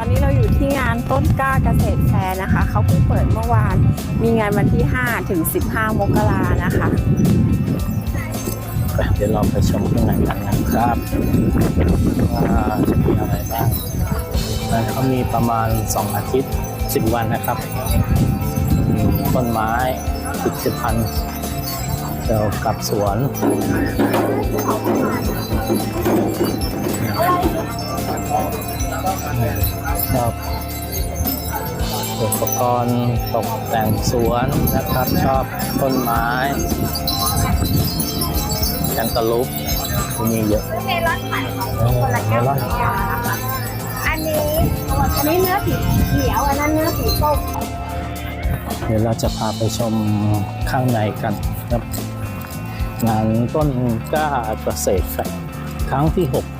อนนี้เราอยู่ที่งานต้นกล้าเกษตรแฟร์นะคะ เขาเพิ่งเปิดเมื่อวาน มีงานวันที่ 5 ถึง 15 มกรานะคะ เดี๋ยวเราไปชมข้างในกันนะครับว่าจะมีอะไรบ้างนเขามีประมาณ 2 อาทิตย์ 10 วันนะครับ ต้นไม้ผลิตภัณฑ์เกี่ยวกับสวน ชอบอุปกรณ์ตกแต่งสวนนะครับ ชอบต้นไม้แคนตาลูปมีเยอะเมลอนไข่เออเมลอนอันนี้อันนี้เนื้อสีเขียวอันนั้นเนื้อสีส้มเดี๋ยวเราจะพาไปชมข้างในกันครับงานต้นกล้าเกษตรแฟร์ครั้งที่ 6